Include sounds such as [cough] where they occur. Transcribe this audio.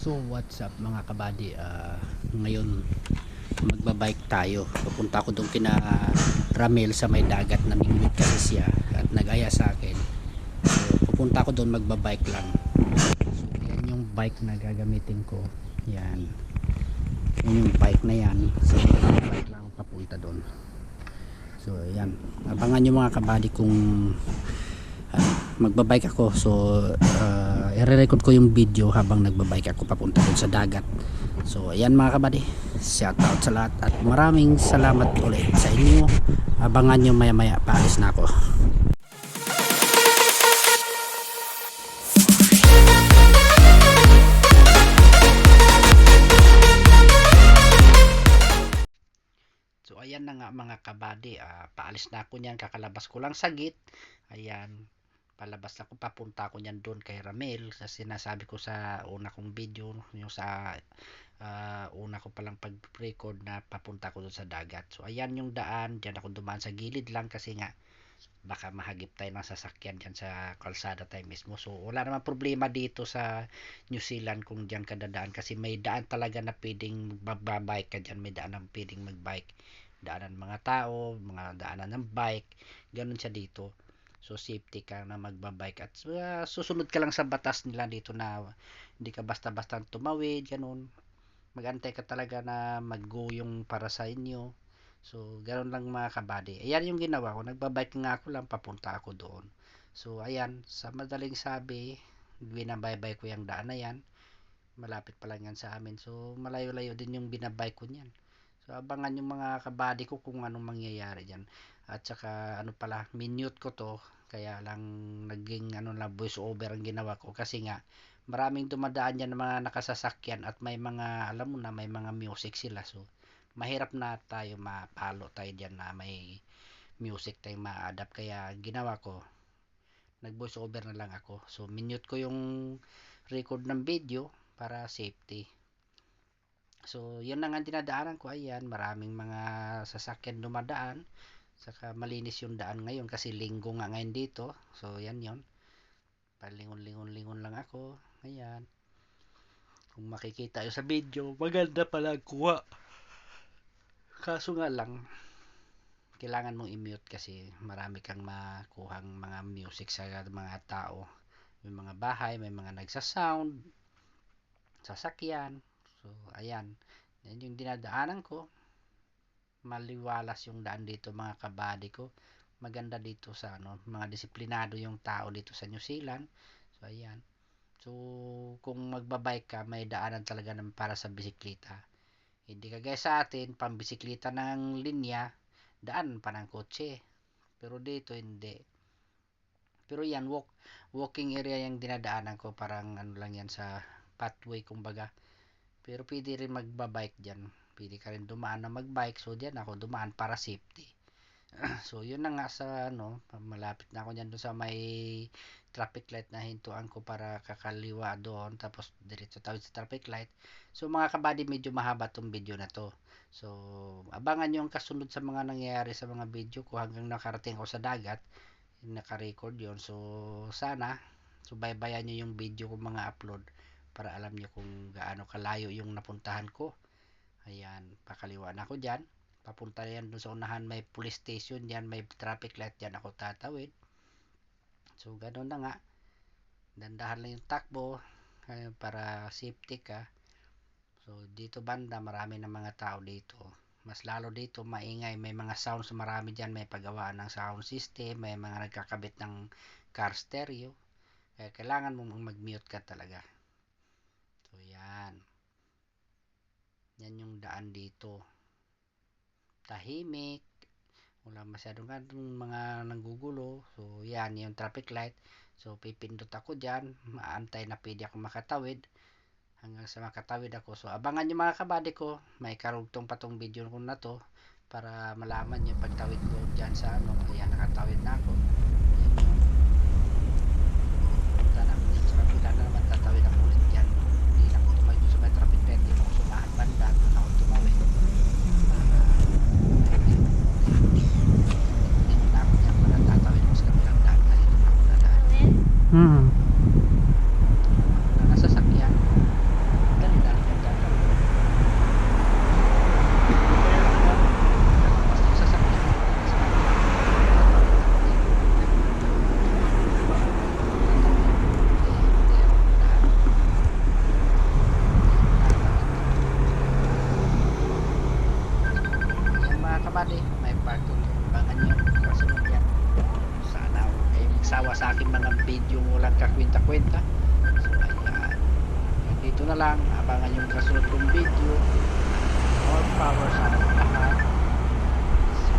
So what's up mga kabady? Ah, Ngayon magbabike tayo. Papunta ako doon kina Ramel sa may dagat. Namingwit kasi siya At nag-aya sa akin. So pupunta ako doon magbabike lang. So yan yung bike na gagamitin ko. Yan. Yan yung bike na yan. So bike lang papunta doon. So yan. Abangan nyo mga kabady kung magbabike ako. So uh, i-record ko yung video habang nagbabike ako papunta dun sa dagat. So ayan mga kabady shout out sa lahat at maraming salamat ulit sa inyo. Abangan nyo maya maya paalis na ako. Ayan na nga mga kabady, ah, paalis na ako niyan, kakalabas ko lang sa gate. Ayan, palabas ako, papunta ako niyan doon kay Ramel. Sa sinasabi ko sa una kong video, yung sa ah, una ko palang pag-record na papunta ako doon sa dagat. So ayan yung daan, diyan ako dumaan sa gilid lang kasi nga baka mahagip tayo ng sasakyan dyan sa kalsada tayo mismo. So wala naman problema dito sa New Zealand kung dyan ka dadaan kasi may daan talaga na pwedeng magbabike ka dyan, may daan na pwedeng magbike daanan mga tao, mga daanan ng bike, ganun siya dito. So safety ka na magbabike at uh, susunod ka lang sa batas nila dito na hindi ka basta-basta tumawid, ganun. Magantay ka talaga na mag-go yung para sa inyo. So ganun lang mga kabady. Ayan yung ginawa ko, nagbabike nga ako lang papunta ako doon. So ayan, sa madaling sabi, binabaybay ko yung daan na yan. Malapit pa lang yan sa amin. So malayo-layo din yung binabay ko niyan. So abangan yung mga kabady ko kung anong mangyayari diyan. At saka ano pala, minute ko to kaya lang naging ano lang voice over ang ginawa ko kasi nga maraming dumadaan diyan ng mga nakasasakyan at may mga alam mo na may mga music sila. So mahirap na tayo mapalo tayo diyan na may music tayo ma-adapt kaya ginawa ko nag voice over na lang ako. So minute ko yung record ng video para safety. So, yun na nga dinadaanan ko. Ayan, maraming mga sasakyan dumadaan. Saka malinis yung daan ngayon kasi linggo nga ngayon dito. So, yan yon Palingon-lingon-lingon lang ako. Ayan. Kung makikita yun sa video, maganda pala kuha. Kaso nga lang, kailangan mong i-mute kasi marami kang makuhang mga music sa mga tao. May mga bahay, may mga nagsasound, sasakyan, So, ayan. Yan yung dinadaanan ko. Maliwalas yung daan dito mga kabady ko. Maganda dito sa ano, mga disiplinado yung tao dito sa New Zealand. So, ayan. So, kung magbabike ka, may daanan talaga ng para sa bisikleta. Hindi kagaya sa atin, pambisikleta ng linya, daan pa ng kotse. Pero dito, hindi. Pero yan, walk, walking area yung dinadaanan ko. Parang ano lang yan sa pathway, kumbaga pero pwede rin magbabike dyan. Pwede ka rin dumaan na magbike. So, dyan ako dumaan para safety. [clears throat] so, yun na nga sa ano, malapit na ako dyan doon sa may traffic light na hintuan ko para kakaliwa doon. Tapos, diretso tawid sa traffic light. So, mga kabady, medyo mahaba tong video na to. So, abangan nyo ang kasunod sa mga nangyayari sa mga video ko hanggang nakarating ako sa dagat. Naka-record yon So, sana, subaybayan nyo yung video ko mga upload para alam nyo kung gaano kalayo yung napuntahan ko. Ayan pakaliwa na ako dyan. Papunta yan dun sa unahan may police station dyan may traffic light dyan ako tatawid. So ganun na nga. Dandahan lang yung takbo eh, para safety ka. So dito banda marami ng mga tao dito. Mas lalo dito maingay. May mga sounds marami dyan. May paggawaan ng sound system may mga nagkakabit ng car stereo. Kaya kailangan mong mag-mute ka talaga So, yan. Yan yung daan dito. Tahimik. Wala masyadong mga nanggugulo. So, yan yung traffic light. So, pipindot ako dyan. Maantay na pwede ako makatawid. Hanggang sa makatawid ako. So, abangan nyo mga kabady ko. May karugtong patong video ko na to. Para malaman nyo pagtawid ko dyan sa ano. Ayan, nakatawid na ako. Ayan yun. Punta na ako dyan sa kabila na naman tatawid ako ulit dyan hindi lang ako tumawid sa may traffic light hindi ako sumahan banda doon ako tumawid hindi mo na ako dyan para tatawid ako sa kabilang daan kasi doon ako dadaan Hmm. na nasasakyan kabady. May part 2. Abangan nyo. Kasunod yan. Sana huwag kayong magsawa sa akin mga video walang kakwenta-kwenta. So, ayan. Dito na lang. Abangan yung kasunod kong video. More power sa lahat. So,